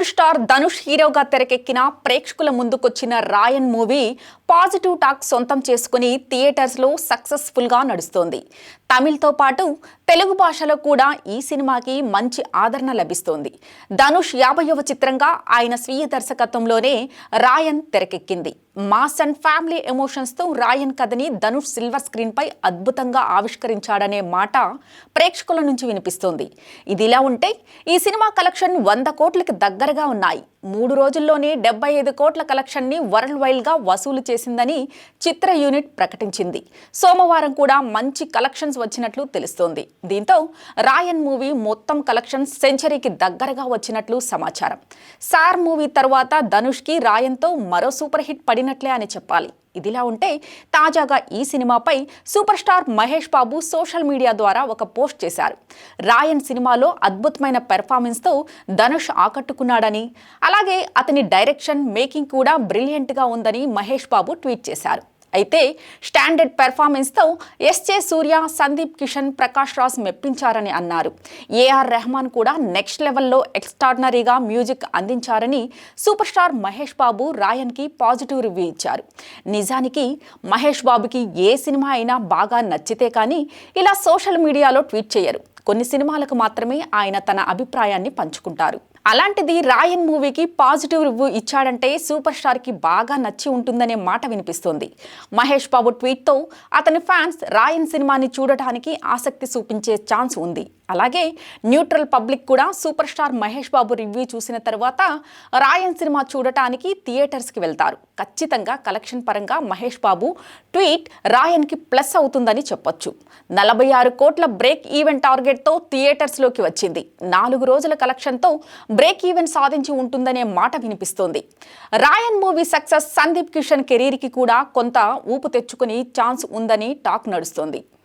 Bollywood star Dhanush హీరోగా తెరకెక్కిన ప్రేక్షకుల ముందుకొచ్చిన రాయన్ మూవీ పాజిటివ్ టాక్ సొంతం చేసుకుని థియేటర్స్లో సక్సెస్ఫుల్గా నడుస్తోంది. తమిళ్తో పాటు తెలుగు భాషలో కూడా ఈ సినిమాకి మంచి ఆదరణ లభిస్తోంది. ధనుష్ యాభైవ చిత్రంగా ఆయన స్వీయ దర్శకత్వంలోనే రాయన్ తెరకెక్కింది. మాస్ అండ్ ఫ్యామిలీ ఎమోషన్స్తో రాయన్ కథని ధనుష్ సిల్వర్ స్క్రీన్పై అద్భుతంగా ఆవిష్కరించాడనే మాట ప్రేక్షకుల నుంచి వినిపిస్తోంది. ఇదిలా ఉంటే ఈ సినిమా కలెక్షన్ వంద కోట్లకి దగ్గరగా ఉన్నాయి. మూడు రోజుల్లోనే డెబ్బై ఐదు కోట్ల కలెక్షన్ని వరల్డ్ వైల్డ్గా వసూలు చేసిందని చిత్ర యూనిట్ ప్రకటించింది. సోమవారం కూడా మంచి కలెక్షన్స్ వచ్చినట్లు తెలుస్తోంది. దీంతో రాయన్ మూవీ మొత్తం కలెక్షన్ సెంచరీకి దగ్గరగా వచ్చినట్లు సమాచారం. సార్ మూవీ తర్వాత ధనుష్కి రాయన్తో మరో సూపర్ హిట్ పడినట్లే అని చెప్పాలి. ఇదిలా ఉంటే తాజాగా ఈ సినిమాపై super star Mahesh Babu social media ద్వారా ఒక పోస్ట్ చేశారు. రాయన్ సినిమాలో అద్భుతమైన పెర్ఫార్మెన్స్తో ధనుష్ ఆకట్టుకున్నాడని అలాగే అతని డైరెక్షన్ మేకింగ్ కూడా బ్రిలియంట్గా ఉందని మహేష్ బాబు ట్వీట్ చేశారు. అయితే స్టాండర్డ్ పెర్ఫార్మెన్స్తో ఎస్జే సూర్య సందీప్ కిషన్ ప్రకాష్ రాజ్ మెప్పించారని అన్నారు. ఏఆర్ రెహమాన్ కూడా నెక్స్ట్ లెవెల్లో ఎక్స్ట్రాడినరీగా మ్యూజిక్ అందించారని సూపర్ స్టార్ మహేష్ బాబు రాయన్కి పాజిటివ్ రివ్యూ ఇచ్చారు. నిజానికి మహేష్ బాబుకి ఏ సినిమా అయినా బాగా నచ్చితే కానీ ఇలా సోషల్ మీడియాలో ట్వీట్ చేయరు. కొన్ని సినిమాలకు మాత్రమే ఆయన తన అభిప్రాయాన్ని పంచుకుంటారు. అలాంటిది రాయన్ మూవీకి పాజిటివ్ రివ్యూ ఇచ్చాడంటే సూపర్ స్టార్కి బాగా నచ్చి ఉంటుందనే మాట వినిపిస్తోంది. మహేష్ బాబు ట్వీట్తో అతని ఫ్యాన్స్ రాయన్ సినిమాని చూడటానికి ఆసక్తి చూపించే ఛాన్స్ ఉంది. అలాగే న్యూట్రల్ పబ్లిక్ కూడా super star Mahesh Babu review చూసిన తర్వాత రాయన్ సినిమా చూడటానికి థియేటర్స్కి వెళ్తారు. ఖచ్చితంగా కలెక్షన్ పరంగా మహేష్ బాబు ట్వీట్ రాయన్కి ప్లస్ అవుతుందని చెప్పొచ్చు. నలభై ఆరు కోట్ల బ్రేక్ ఈవెంట్ టార్గెట్తో థియేటర్స్లోకి వచ్చింది. నాలుగు రోజుల కలెక్షన్తో బ్రేక్ ఈవెంట్ సాధించి ఉంటుందనే మాట వినిపిస్తోంది. రాయన్ మూవీ సక్సెస్ సందీప్ కిషన్ కెరీర్కి కూడా కొంత ఊపు తెచ్చుకుని ఛాన్స్ ఉందని టాక్ నడుస్తోంది.